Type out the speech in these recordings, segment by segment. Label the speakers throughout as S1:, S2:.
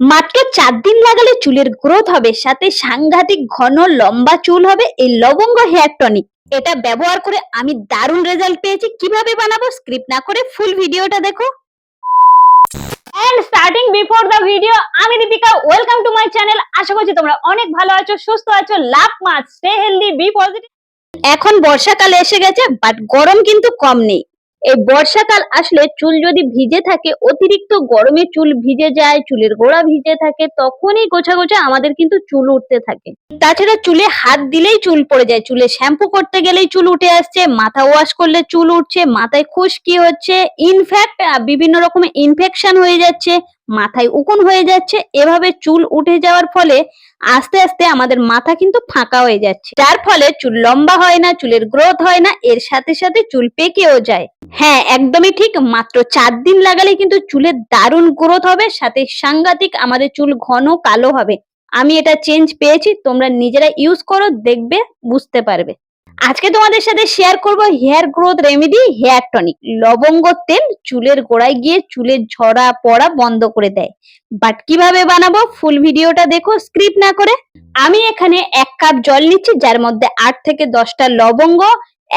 S1: মাত্র চার দিন লাগালে চুলের গ্রোথ হবে সাথে সাংঘাতিক ঘন লম্বা চুল হবে এই লবঙ্গ হেয়ার টনিক এটা ব্যবহার করে আমি দারুণ রেজাল্ট পেয়েছি। কীভাবে বানাবো স্ক্রিপ্ট না করে ফুল ভিডিওটা দেখো। And starting before the video আমি Deepika welcome to my channel আশা করছি তোমরা অনেক ভালো আছো সুস্থ আছো love much stay healthy be positive এখন বর্ষাকাল এসে গেছে বাট গরম কিন্তু কম নেই। এই বর্ষাকাল আসলে চুল যদি ভিজে থাকে, অতিরিক্ত গরমে চুল ভিজে যায়, চুলের গোড়া ভিজে থাকে, তখনই গোছা গোছা আমাদের কিন্তু চুল উঠতে থাকে। তাছাড়া চুলে হাত দিলেই চুল পড়ে যায়। চুলে শ্যাম্পু করতে গেলেই চুল উঠে আসছে, মাথা ওয়াশ করলে চুল উঠছে, মাথায় খুশকি হচ্ছে ইনফ্যাক্ট বিভিন্ন রকমের ইনফেকশন হয়ে যাচ্ছে মাথায় উকুন হয়ে যাচ্ছে। এভাবে চুল উঠে যাওয়ার ফলে আস্তে আস্তে আমাদের মাথা কিন্তু ফাঁকা হয়ে যাচ্ছে। যার ফলে চুল লম্বা হয় না, চুলের গ্রোথ হয় না, এর সাথে সাথে চুল পেকেও যায়। হ্যাঁ একদমই ঠিক, মাত্র চার দিন লাগালে কিন্তু চুলের দারুণ গ্রোথ হবে, সাথে সাংঘাতিক আমাদের চুল ঘন কালো হবে। আমি এটা চেঞ্জ পেয়েছি, তোমরা নিজেরা ইউজ করো, দেখবে, বুঝতে পারবে। আজকে তোমাদের সাথে শেয়ার করব hair growth remedy hair tonic লবঙ্গ তেল চুলের গোড়ায় গিয়ে চুলের ঝরা পড়া বন্ধ করে দেয়। বাট কীভাবে বানাবো? ফুল ভিডিওটা দেখো স্ক্রিপ্ট না করে। আমি এখানে এক কাপ জল নিচ্ছি, যার মধ্যে আট থেকে দশটা লবঙ্গ,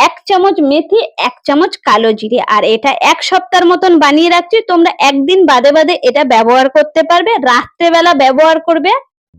S1: এক চামচ মেথি, এক চামচ কালো জিরে। আর এটা এক সপ্তাহের মতন বানিয়ে রাখছি, তোমরা একদিন বাদে বাদে এটা ব্যবহার করতে পারবে, রাত্রেবেলা ব্যবহার করবে।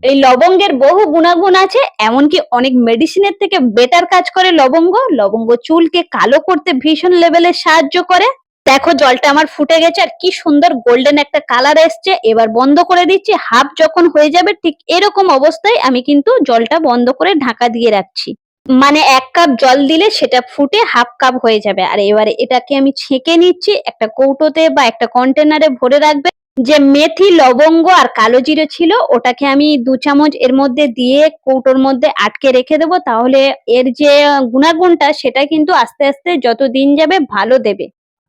S1: এই লবঙ্গের বহু গুণাগুণ আছে, এমনকি অনেক মেডিসিনের থেকে বেটার কাজ করে লবঙ্গ। লবঙ্গ চুলকে কালো করতে ভীষণ লেভেলে সাহায্য করে। দেখো, জলটা আমার ফুটে গেছে আর কি সুন্দর গোল্ডেন একটা কালার এসছে। এবার বন্ধ করে দিচ্ছি। হাফ যখন হয়ে যাবে, ঠিক এরকম অবস্থায় আমি কিন্তু জলটা বন্ধ করে ঢাকা দিয়ে রাখছি। মানে এক কাপ জল দিলে সেটা ফুটে হাফ কাপ হয়ে যাবে। আর এবারে এটাকে আমি ছেঁকে নিচ্ছি। একটা কৌটোতে বা একটা কন্টেনারে ভরে রাখবে। যে মেথি, লবঙ্গ আর কালো জিরে ছিল, ওটাকে আমি দু চামচ এর মধ্যে দিয়ে কৌটোর মধ্যে আটকে রেখে দেবো। তাহলে এর যে গুণাগুণটা, সেটা কিন্তু আস্তে আস্তে যত দিন যাবে ভালো দেবে।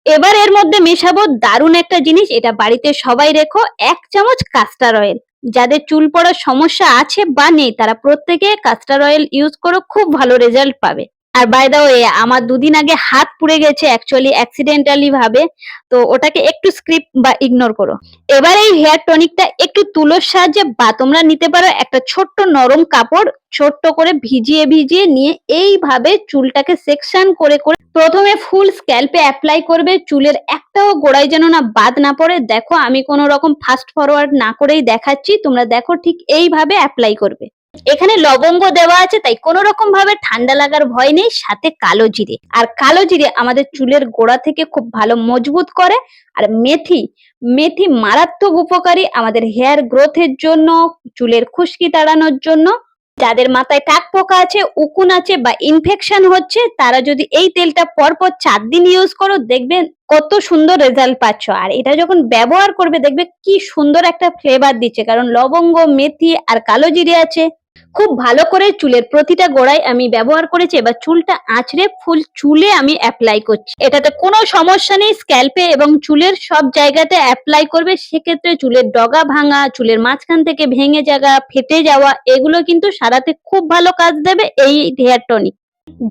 S1: এবার এর মধ্যে মেশাবো দারুণ একটা জিনিস, এটা বাড়িতে সবাই রেখো, এক চামচ কাস্টার অয়েল। যাদের চুল পড়ার সমস্যা আছে বা নেই, তারা প্রত্যেকে কাস্টার অয়েল ইউজ করো, খুব ভালো রেজাল্ট পাবে। আর বাই দা ওয়ে আমার দুদিন আগে হাত পুড়ে গেছে অ্যাকচুয়ালি অ্যাক্সিডেন্টালি ভাবে। তো ওটাকে একটু স্ক্রিপ্ট বা ইগনোর করো। এবার এই হেয়ার টনিকটা একটু তুলোর সাহায্যে বা তোমরা নিতে পারো একটা ছোট্ট নরম কাপড়, ছোট্ট করে ভিজিয়ে ভিজিয়ে নিয়ে এইভাবে চুলটাকে সেকশন করে করে প্রথমে ফুল স্ক্যাল্পে অ্যাপ্লাই করবে। চুলের একটাও গোড়ায় যেন না বাদ না পড়ে। দেখো আমি কোনো রকম ফাস্ট ফরওয়ার্ড না করেই দেখাচ্ছি। তোমরা দেখো ঠিক এইভাবে অ্যাপ্লাই করবে। এখানে লবঙ্গ দেওয়া আছে, তাই কোনো রকম ভাবে ঠান্ডা লাগার ভয় নেই, সাথে কালো জিরে। আর কালো জিরে আমাদের চুলের গোড়া থেকে খুব ভালো মজবুত করে, আর মেথি মেথি মারাত্মক উপকারী আমাদের হেয়ার গ্রোথের জন্য, চুলের খুশকি তাড়ানোর জন্য। যাদের মাথায় টাক পোকা আছে, উকুন আছে বা ইনফেকশন হচ্ছে, তারা যদি এই তেলটা পরপর চার দিন ইউজ করো, দেখবে কত সুন্দর রেজাল্ট পাচ্ছ। আর এটা যখন ব্যবহার করবে, দেখবে কি সুন্দর একটা ফ্লেভার দিচ্ছে। কারণ লবঙ্গ, মেথি আর কালো জিরে আছে খুব ভালো করে চুলের প্রতিটা গোড়ায় আমি ব্যবহার করেছি, এবার চুলটা আঁচড়ে ফুল চুলে আমি অ্যাপ্লাই করছি। এটাতে কোনো সমস্যা নেই স্ক্যাল্পে এবং চুলের সব জায়গাতে অ্যাপ্লাই করবে, সেক্ষেত্রে চুলের ডগা ভাঙা, চুলের মাঝখান থেকে ভেঙে যাওয়া, ফেটে যাওয়া, এগুলো কিন্তু সারাতে খুব ভালো কাজ দেবে এই হেয়ার টনিক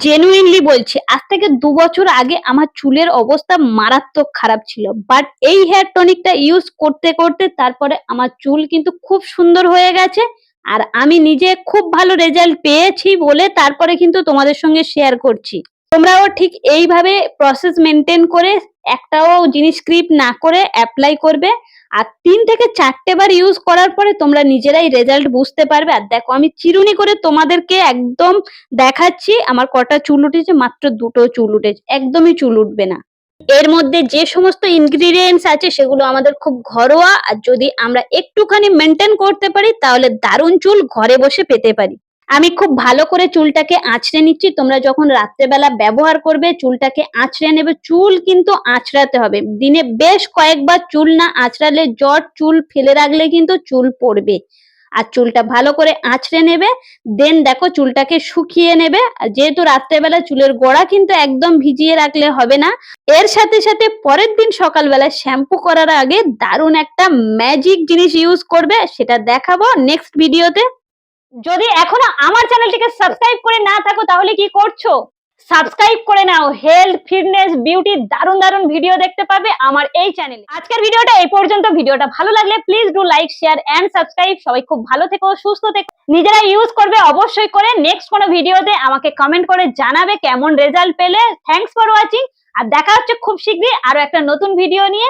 S1: জেনুইনলি বলছি, আজ থেকে দু বছর আগে আমার চুলের অবস্থা মারাত্মক খারাপ ছিল বাট এই হেয়ার টনিকটা ইউজ করতে করতে তারপরে আমার চুল কিন্তু খুব সুন্দর হয়ে গেছে আর আমি নিজে খুব ভালো রেজাল্ট পেয়েছি বলে তারপরে কিন্তু তোমাদের সঙ্গে শেয়ার করছি। তোমরাও ঠিক এইভাবে প্রসেস মেনটেন করে একটাও জিনিস স্ক্রিপ্ট না করে অ্যাপ্লাই করবে। আর তিন থেকে চারটে বার ইউজ করার পরে তোমরা নিজেরাই রেজাল্ট বুঝতে পারবে। আর দেখো, আমি চিরুনি করে তোমাদেরকে একদম দেখাচ্ছি, আমার কটা চুল উঠেছে, মাত্র দুটো চুল উঠেছে, একদমই চুল উঠবে না। এর মধ্যে যে সমস্ত ইনগ্রিডিয়েন্টস আছে সেগুলো আমাদের খুব ঘরোয়া, আর যদি আমরা একটুখানি মেনটেন করতে পারি, তাহলে দারুণ চুল ঘরে বসে পেতে পারি। আমি খুব ভালো করে চুলটাকে আঁচড়ে নিচ্ছি। তোমরা যখন রাত্রেবেলা ব্যবহার করবে, চুলটাকে আঁচড়ে নেবে। চুল কিন্তু আঁচড়াতে হবে। দিনে বেশ কয়েকবার চুল না আঁচড়ালে জট চুল ফেলে রাখলে কিন্তু চুল পড়বে। আর চুলটা ভালো করে আঁচড়ে নেবে দেন দেখো চুলটাকে শুকিয়ে নেবে। যেহেতু রাত্রেবেলা চুলের গোড়া কিন্তু একদম ভিজিয়ে রাখলে হবে না, এর সাথে সাথে পরের দিন সকালবেলা শ্যাম্পু করার আগে দারুণ একটা ম্যাজিক জিনিস ইউজ করবে, সেটা দেখাবো নেক্সট ভিডিওতে যদি এখনও আমার চ্যানেলটিকে সাবস্ক্রাইব করে না থাকো, তাহলে কি করছ?
S2: সাবস্ক্রাইব করে নাও। হেলথ ফিটনেস বিউটি দারুণ দারুণ ভিডিও দেখতে পাবে আমার এই চ্যানেলে আজকের ভিডিওটা এই পর্যন্ত। ভিডিওটা ভালো লাগলে please do like share and subscribe সবাই খুব ভালো থেকো, সুস্থ থেকো। নিজেরা ইউজ করবে অবশ্যই করে নেক্সট কোনো ভিডিওতে আমাকে কমেন্ট করে জানাবে কেমন রেজাল্ট পেলে। থ্যাংকস ফর ওয়াচিং আর দেখা হচ্ছে খুব শীঘ্রই আরও একটা নতুন ভিডিও নিয়ে।